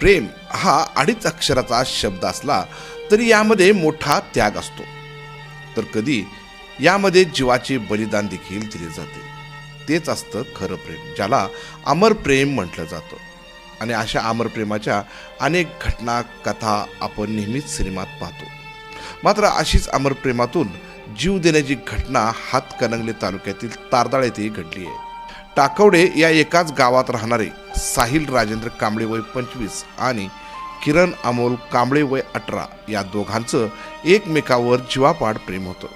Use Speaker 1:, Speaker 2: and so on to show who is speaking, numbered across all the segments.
Speaker 1: प्रेम हा अडीच अक्षराचा शब्द असला तरी यामध्ये मोठा त्याग असतो. तर कधी यामध्ये जीवाचे बलिदान देखील दिले जाते. तेच असतं खरं प्रेम ज्याला अमर प्रेम म्हटलं जातं. आणि अशा अमर प्रेमाच्या अनेक घटना कथा आपण नेहमीच सिनेमात पाहतो. मात्र अशीच अमर प्रेमातून जीव देण्याची घटना हातकणंगले तालुक्यातील तारदाळ येथे घडली आहे. टाकवडे या एकाच गावात राहणारे साहिल राजेंद्र कांबळे वय पंचवीस आणि किरण अमोल कांबळे वय अठरा या दोघांचं एकमेकावर जीवापाड प्रेम होतं.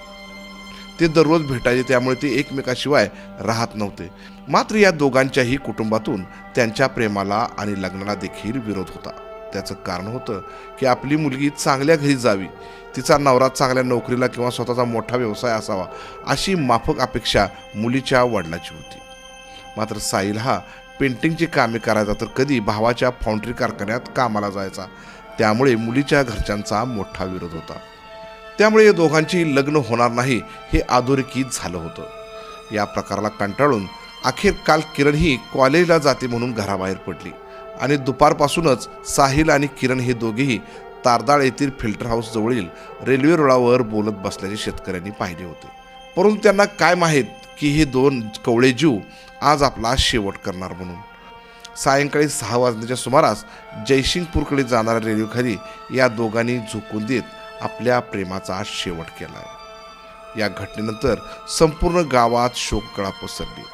Speaker 1: ते दररोज भेटायचे त्यामुळे ते एकमेकाशिवाय राहत नव्हते. मात्र या दोघांच्याही कुटुंबातून त्यांच्या प्रेमाला आणि लग्नाला देखील विरोध होता. त्याचं कारण होतं की आपली मुलगी चांगल्या घरी जावी तिचा नवरा चांगल्या नोकरीला किंवा स्वतःचा मोठा व्यवसाय असावा अशी माफक अपेक्षा मुलीच्या वडिलाची होती. मात्र साहिल हा पेंटिंगची कामे करायचा तर कधी भावाच्या फाउंड्री कारखान्यात कामाला जायचा. त्यामुळे मुलीच्या घरच्यांचा मोठा विरोध होता. त्यामुळे या दोघांची लग्न होणार नाही हे अधोरेखित झालं होतं. या प्रकाराला कंटाळून अखेर काल किरण ही कॉलेजला जाते म्हणून घराबाहेर पडली आणि दुपारपासूनच साहिल आणि किरण हे दोघेही तारदाळ येथील फिल्टर हाऊस जवळील रेल्वे रुळावर बोलत बसल्याचे शेतकऱ्यांनी पाहिले होते. परंतु त्यांना काय माहीत की हे दोन कवळे जीव आज आपला शेवट करणार म्हणून. सायंकाळी सहा वाजण्याच्या सुमारास जयसिंगपूरकडे जाणाऱ्या रेल्वेखाली या दोघांनी झोकून देत आपल्या प्रेमाचा शेवट केला या घटनेनंतर संपूर्ण गावात शोककळा पसरली.